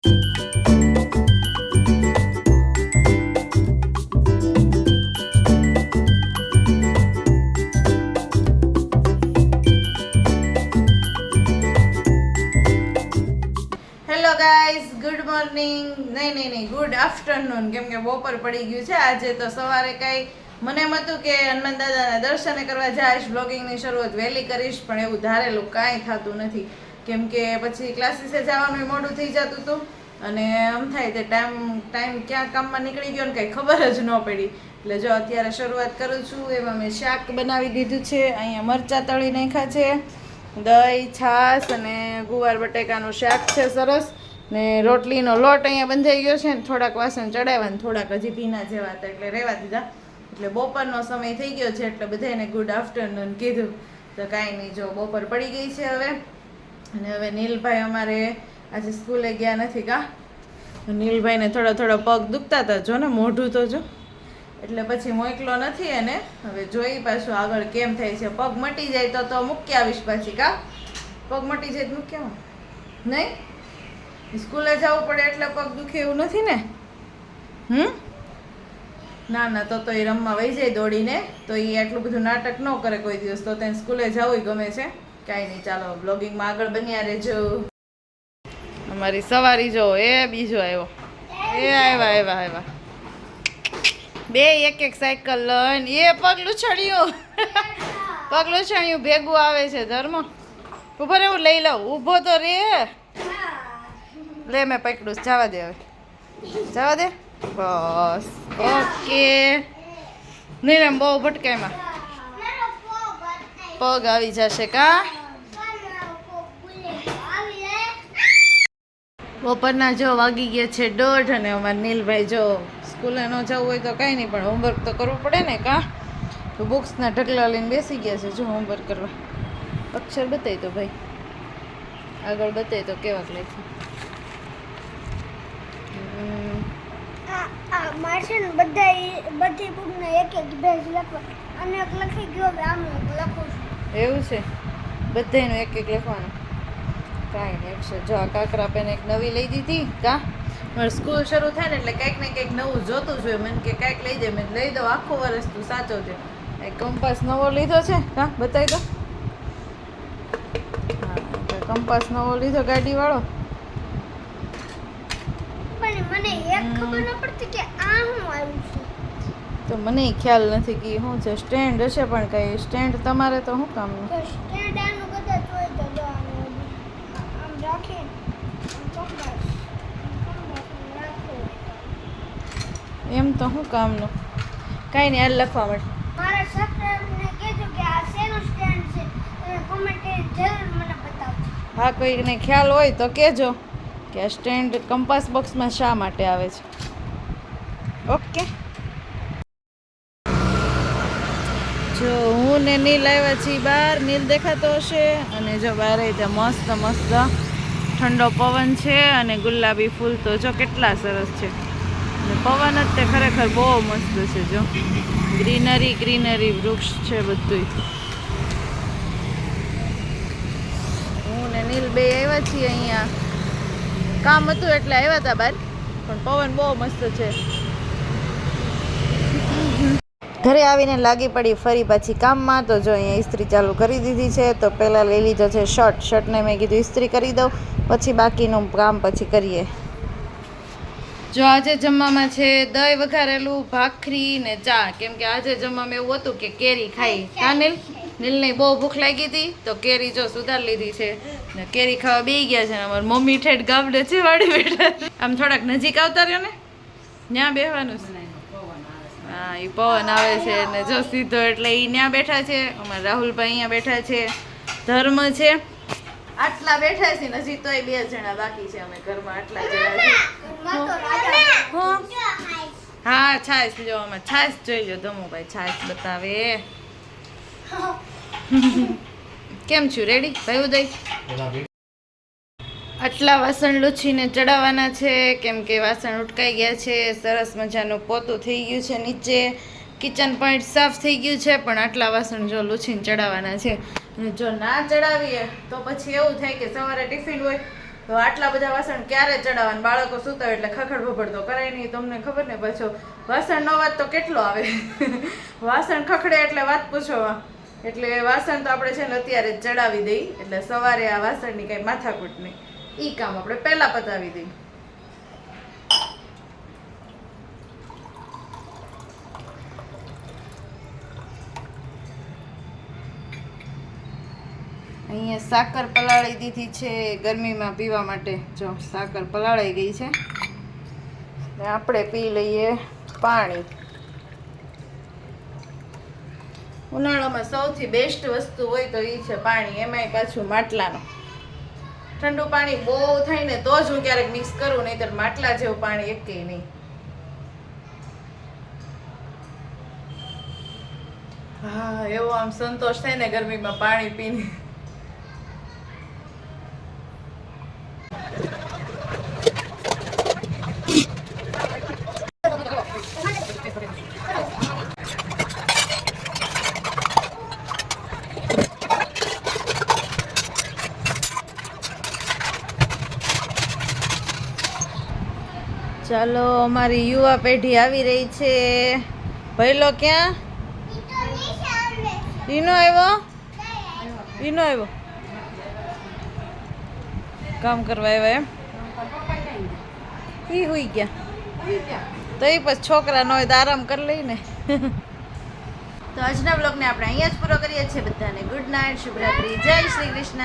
Hello guys good morning નહીં નહીં નહીં ગુડ આફ્ટરનૂન કેમ કે બપોર પડી ગયું છે. આજે તો સવારે કાંઈ મને એમ હતું કે હનુમાન દાદાના દર્શને કરવા જઈશ. બ્લોગિંગની શરૂઆત વહેલી કરીશ, પણ એવું ધારેલું કાંઈ થતું નથી. કેમ કે પછી ક્લાસીસે જવાનું મોડું થઈ જતું હતું અને એમ થાય તે ટાઈમ ટાઈમ ક્યાં કામમાં નીકળી ગયો ને કંઈ ખબર જ ન પડી. એટલે જો અત્યારે શરૂઆત કરું છું, એમાં મેં શાક બનાવી દીધું છે, અહીંયા મરચાં તળી નાખ્યા છે, દહીં, છાશ અને ગુવાર બટેકાનું શાક છે સરસ. ને રોટલીનો લોટ અહીંયા બંધાઈ ગયો છે ને થોડાક વાસણ ચડાવ્યા ને થોડાક હજી ભીના જેવા હતા એટલે રહેવા દીધા. એટલે બપોરનો સમય થઈ ગયો છે એટલે બધાને ગુડ આફ્ટરનૂન કીધું. તો કાંઈ નહીં, જો બપોર પડી ગઈ છે હવે. અને હવે નીલભાઈ અમારે આજે સ્કૂલે ગયા નથી કા? નીલભાઈને થોડા થોડા પગ દુખતા હતા. જો ને મોઢું તો જો. એટલે પછી મોકલો નથી એને. હવે જોઈ પાછું આગળ કેમ થાય છે. પગ મટી જાય તો તો મૂકી આવીશ પાછી કા? પગ મટી જાય તો મૂકી નહીં? સ્કૂલે જવું પડે એટલે પગ દુખે એવું નથી ને? હમ? ના ના, તો તો એ રમવા વહી જાય દોડીને. તો એ આટલું બધું નાટક ન કરે કોઈ દિવસ. તો તેને સ્કૂલે જવું ગમે છે. કાંઈ નહીં, ચાલો બ્લોગિંગમાં આગળ બન્યા રહેજો. અમારી સવારી જો, એ બીજો આવ્યો. એ આવ્યા આવ્યા આવ્યા. બે એક એક સાયકલ લઈને, એ પગલું છડ્યું પગલું છણ્યું ભેગું આવે છે ધર્મ. ઊભો રે હું લઈ લઉં. ઊભો તો રે. લે, મેં પકડું. જવા દે હવે. જવા દે? બસ. ઓકે. નહીં, બહુ ભટકાયમાં. પગ આવી જશે કા? બપોરના જો વાગી ગયા છે દોઢ અને અમારા નીલભાઈ જો સ્કૂલે ન જવું હોય તો કાંઈ નહીં, પણ હોમવર્ક તો કરવું પડે ને કા? તો બુક્સના ઢગલા લઈને બેસી ગયા છે, જો હોમવર્ક કરવા. અક્ષર બતાવી તો ભાઈ. આગળ બતાવી તો કેવાક લખ્યું. હમ, મારે છે ને બધા બધી બુકને એક એક પેજ લખવા અને એક લખી ગયો હવે આમ લખું છું. એવું છે? બધાયનું એક એક લખવાનું. કાંઈ નહીં છે. જો આ કાકરા પેન એક નવી લઈ દીધી. કા? મારે સ્કૂલ શરૂ થાય ને એટલે કંઈક ને કંઈક નવું જોતું જોઈએ મને કે કંઈક લઈ દે મેં લઈ દઉં આખું વર્ષ તું સાચો છે. એક કંપાસ નવો લીધો છે. હા બતાવી દો. હા કંપાસ નવો લીધો ગાડીવાળો. પણ મને એક ખબર ન પડતી કે આ હું આવ્યું છું. તો મને ખ્યાલ નથી કે શું છે? સ્ટેન્ડ હશે પણ કંઈ સ્ટેન્ડ તમારે તો શું કામનું તો સ્ટેન્ડ આનું કદાચ હોય તો જો આમ રાખે. એમ તો શું કામનું? કાંઈ નહીં આ લખવા માટે. મારા સબસ્ક્રાઇબરને કહેજો કે આ શેનું સ્ટેન્ડ છે તમે કોમેન્ટ કરીને જરૂર મને બતાવજો. હા કોઈને ખ્યાલ હોય તો કહેજો. કે સ્ટેન્ડ કંપાસ બોક્સમાં શા માટે આવે છે? ઓકે. જો હું ને નીલ આવ્યા છીએ બહાર, નીલ દેખાતો હશે અને જો બહાર ત્યાં મસ્ત મસ્ત ઠંડો પવન છે અને ગુલાબી ફૂલ તો જો કેટલા સરસ છે. પવન જ તે ખરેખર બહુ મસ્ત છે જો. ગ્રીનરી ગ્રીનરી વૃક્ષ છે બધું હું ને નીલ બે આવ્યા છીએ અહીંયા. કામ હતું એટલે આવ્યા હતા બહાર પણ પવન બહુ મસ્ત છે. ઘરે આવીને લાગી પડી ફરી પાછી કામમાં. તો જો અહીંયા ઇસ્ત્રી ચાલુ કરી દીધી છે તો પહેલાં લઈ લીધો છે શર્ટ. શર્ટને મેં કીધું ઇસ્ત્રી કરી દઉં પછી બાકીનું કામ પછી કરીએ. જો આજે જમવામાં છે દહીં વઘારેલું ભાખરી ને ચા. કેમ કે આજે જમવામાં એવું હતું કે કેરી ખાઈ. હા નીલ? નીલને બહુ ભૂખ લાગી હતી તો કેરી જો સુધાર લીધી છે. ને કેરી ખાવા બેસી ગયા છે અમારી મમ્મી ઠેઠ ગામડે છે વાડી બેઠા. આમ થોડાક નજીક આવતા રહ્યો ને ત્યાં બેહવાનું છે. હા એ પવન આવે છે ને જો સીધો એટલે એ ત્યાં બેઠા છે. અમારા રાહુલભાઈ અહીંયા બેઠા છે. ધર્મ છે. આટલા બેઠા છે હજી તોય બે જણા બાકી છે અમે ઘરમાં આટલા જણા છે. તો હું. છાશ જો અમે છાશ જોઈ લો ધમુભાઈ છાશ બતાવે. કેમ છું? રેડી ભાઈ ઉદય? આટલા વાસણ લૂછીને ચડાવવાના છે. કેમ કે વાસણ ઉટકાઈ ગયા છે. સરસ મજાનું પોતું થઈ ગયું છે નીચે. કિચન પોઈન્ટ સાફ થઈ ગયું છે, પણ આટલા વાસણ જો લૂછીને ચડાવવાના છે. જો ના ચડાવીએ, તો પછી એવું થાય કે સવારે ટિફિન હોય, તો આટલા બધા વાસણ ક્યારે ચડાવવાના? બાળકો સૂતા એટલે ખખડ ભભડ તો કરાય નહીં. તમને ખબર ને પાછો, વાસણ નો વાત તો કેટલો આવે? વાસણ ખખડે એટલે વાત પૂછો. એટલે વાસણ તો આપણે છે ને અત્યારે ચડાવી દઈ. એટલે સવારે આ વાસણની કાંઈ માથાકૂટ નહીં. ઈ કામ આપણે પહેલા પતાવી દઈ. અહીંયા સાકર પલાળી દીધી છે ગરમીમાં પીવા માટે. જો, સાકર પલાળાઈ ગઈ છે. આપણે પી લઈએ પાણી. ઉનાળામાં સૌથી બેસ્ટ વસ્તુ હોય તો એ છે પાણી, એમાંય પાછું માટલાનું. ઠંડુ પાણી બહુ થાય ને તો જ હું ક્યારેક મિક્સ કરું, નહીંતર માટલા જેવું પાણી એકેય નહીં. હા, એવો આમ સંતોષ થાય ને ગરમીમાં પાણી પીને. ચાલો, અમારી યુવા પેઢી આવી રહી છે. ભઈલો ક્યાં? ઈનો આવ્યો? ઈનો આવ્યો. કામ કરવા આવ્યા એમ? ઈ હોઈ ગયા. તો એ પછી છોકરા ન હોય તો આરામ કરી લઈને તો આજના બ્લોગને આપણે અહીંયા જ પૂરો કરીએ છીએ બધાને. ગુડ નાઇટ શુભરાત્રી. જય શ્રી કૃષ્ણ.